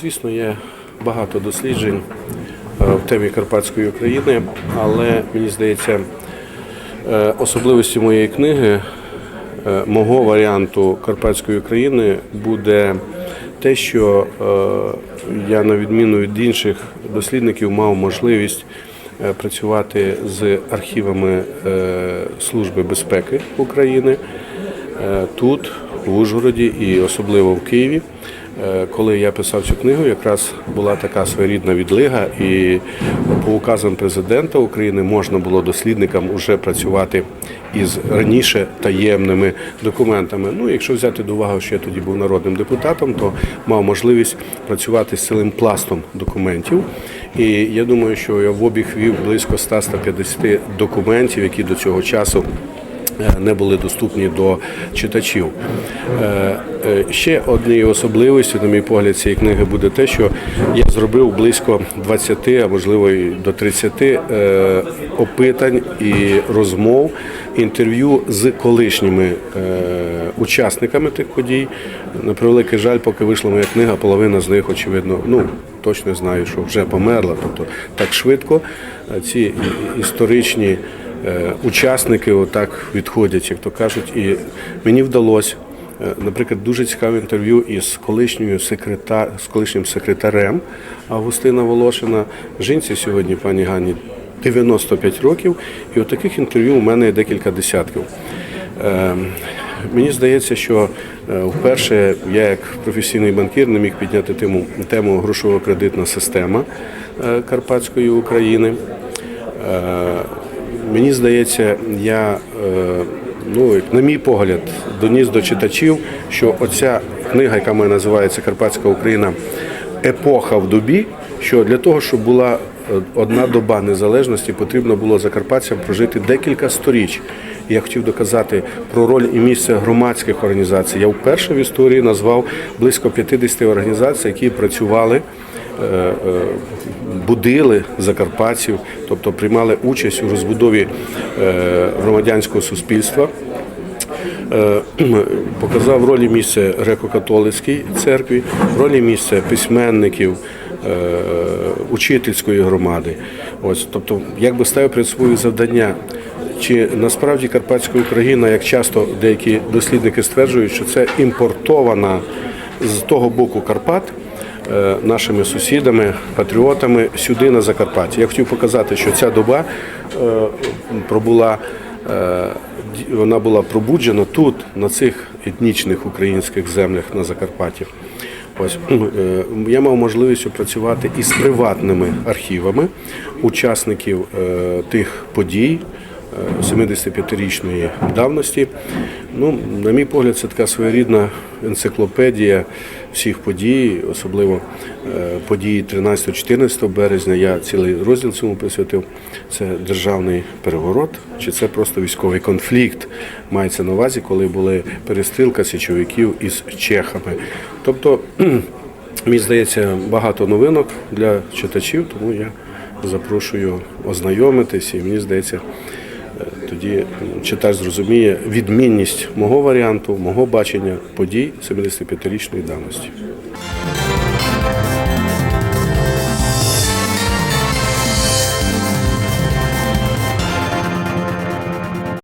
Звісно, є багато досліджень е, в темі Карпатської України, але мені здається, е, особливості моєї книги, е, мого варіанту Карпатської України буде те, що я, на відміну від інших дослідників, мав можливість працювати з архівами Служби безпеки України тут, в Ужгороді і особливо в Києві. Е, Коли я писав цю книгу, якраз була така своєрідна відлига, і по указам президента України можна було дослідникам вже працювати із раніше таємними документами. Ну, якщо взяти до уваги, що я тоді був народним депутатом, то мав можливість працювати з цілим пластом документів. І я думаю, що я в обіг вів близько 100-150 документів, які до цього часу не були доступні до читачів. Е, е, Ще однією особливістю, на мій погляд, цієї книги буде те, що я зробив близько 20, а можливо і до 30 е, опитань і розмов, інтерв'ю з колишніми е, учасниками тих подій. На превеликий жаль, поки вийшла моя книга, половина з них, очевидно, ну точно знаю, що вже померла. Тобто так швидко е, ці історичні е, учасники отак відходять, як то кажуть. І мені вдалося, е, наприклад, дуже цікаве інтерв'ю із колишньою секретар, з колишнім секретарем Августина Волошина. Жінці сьогодні, пані Ганні, 95 років. І от таких інтерв'ю у мене є декілька десятків. Е, Мені здається, що е, вперше я як професійний банкір не міг підняти тему, тему грошово-кредитна система е, Карпатської України. Мені здається, я, е, ну, на мій погляд, доніс до читачів, що оця книга, яка мене називається Карпатська Україна, епоха в добі, що для того, щоб була е, одна доба незалежності, потрібно було закарпатцям прожити декілька сторіч. Я хотів доказати про роль і місце громадських організацій. Я вперше в історії назвав близько 50 організацій, які працювали будили закарпатців, тобто приймали участь у розбудові е, громадянського суспільства. Е, Показав ролі місце греко-католицькій церкві, ролі місце письменників, е, учительської громади. Ось, тобто, як би ставив перед собою завдання. Чи насправді Карпатська Україна, як часто деякі дослідники стверджують, що це імпортована з того боку Карпат е, нашими сусідами, патріотами сюди на Закарпаття. Я хотів показати, що ця доба е, пробула, е, вона була пробуджена тут, на цих етнічних українських землях на Закарпатті. Ось е, я мав можливість працювати із приватними архівами учасників е, тих подій. Е, 75-річної давності. Ну, на мій погляд, це така своєрідна енциклопедія всіх подій, особливо е, події 13-14 березня. Я цілий розділ цьому присвятив. Це державний переворот, чи це просто військовий конфлікт мається на увазі, коли були перестрілка січовиків із чехами. Тобто, мені здається, багато новинок для читачів, тому я запрошую ознайомитись, і мені здається, тоді читач зрозуміє відмінність мого варіанту, мого бачення подій 75-річної давності.